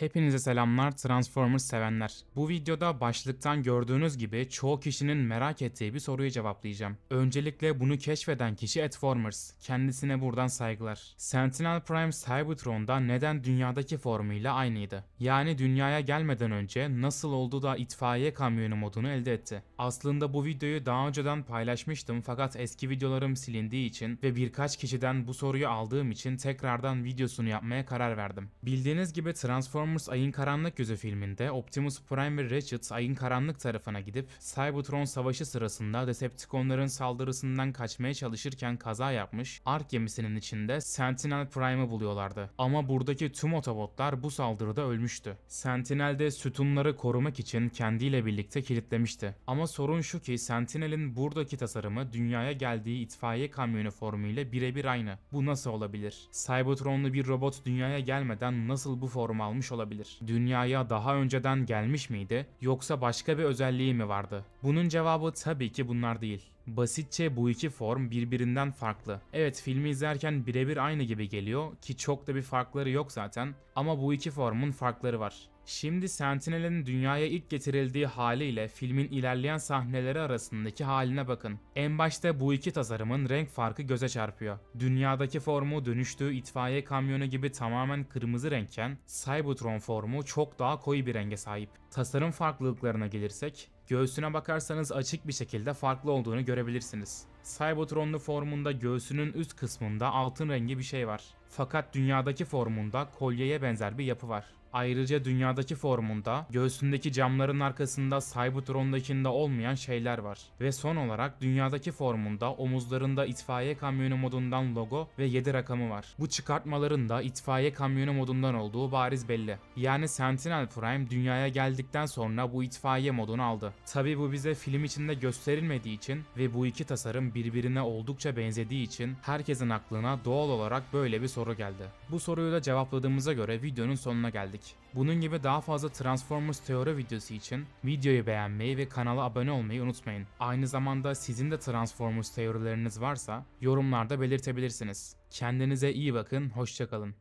Hepinize selamlar Transformers sevenler. Bu videoda başlıktan gördüğünüz gibi çoğu kişinin merak ettiği bir soruyu cevaplayacağım. Öncelikle bunu keşfeden kişi Edformers. Kendisine buradan saygılar. Sentinel Prime Cybertron'da neden dünyadaki formuyla aynıydı? Yani dünyaya gelmeden önce nasıl oldu da itfaiye kamyonu modunu elde etti? Aslında bu videoyu daha önceden paylaşmıştım fakat eski videolarım silindiği için ve birkaç kişiden bu soruyu aldığım için tekrardan videosunu yapmaya karar verdim. Bildiğiniz gibi Transformers Ayın Karanlık Yüzü filminde Optimus Prime ve Ratchet Ayın Karanlık tarafına gidip Cybertron savaşı sırasında Decepticonların saldırısından kaçmaya çalışırken kaza yapmış, Ark gemisinin içinde Sentinel Prime'ı buluyorlardı. Ama buradaki tüm otobotlar bu saldırıda ölmüştü. Sentinel de sütunları korumak için kendiyle birlikte kilitlemişti. Ama sorun şu ki Sentinel'in buradaki tasarımı dünyaya geldiği itfaiye kamyonu formuyla birebir aynı. Bu nasıl olabilir? Cybertronlu bir robot dünyaya gelmeden nasıl bu formu almış olabilir? Dünyaya daha önceden gelmiş miydi? Yoksa başka bir özelliği mi vardı? Bunun cevabı tabii ki bunlar değil. Basitçe bu iki form birbirinden farklı. Evet filmi izlerken birebir aynı gibi geliyor ki çok da bir farkları yok zaten ama bu iki formun farkları var. Şimdi Sentinel'in dünyaya ilk getirildiği haliyle filmin ilerleyen sahneleri arasındaki haline bakın. En başta bu iki tasarımın renk farkı göze çarpıyor. Dünyadaki formu dönüştüğü itfaiye kamyonu gibi tamamen kırmızı renkken Cybertron formu çok daha koyu bir renge sahip. Tasarım farklılıklarına gelirsek, Göğsüne bakarsanız açık bir şekilde farklı olduğunu görebilirsiniz. Cybertronlu formunda göğsünün üst kısmında altın rengi bir şey var. Fakat dünyadaki formunda kolyeye benzer bir yapı var. Ayrıca dünyadaki formunda göğsündeki camların arkasında Cybertron'dakinde olmayan şeyler var. Ve son olarak dünyadaki formunda omuzlarında itfaiye kamyonu modundan logo ve 7 rakamı var. Bu çıkartmaların da itfaiye kamyonu modundan olduğu bariz belli. Yani Sentinel Prime dünyaya geldikten sonra bu itfaiye modunu aldı. Tabi bu bize film içinde gösterilmediği için ve bu iki tasarım birbirine oldukça benzediği için herkesin aklına doğal olarak böyle bir soru geldi. Bu soruyu da cevapladığımıza göre videonun sonuna geldik. Bunun gibi daha fazla Transformers teori videosu için videoyu beğenmeyi ve kanala abone olmayı unutmayın. Aynı zamanda sizin de Transformers teorileriniz varsa yorumlarda belirtebilirsiniz. Kendinize iyi bakın, hoşçakalın.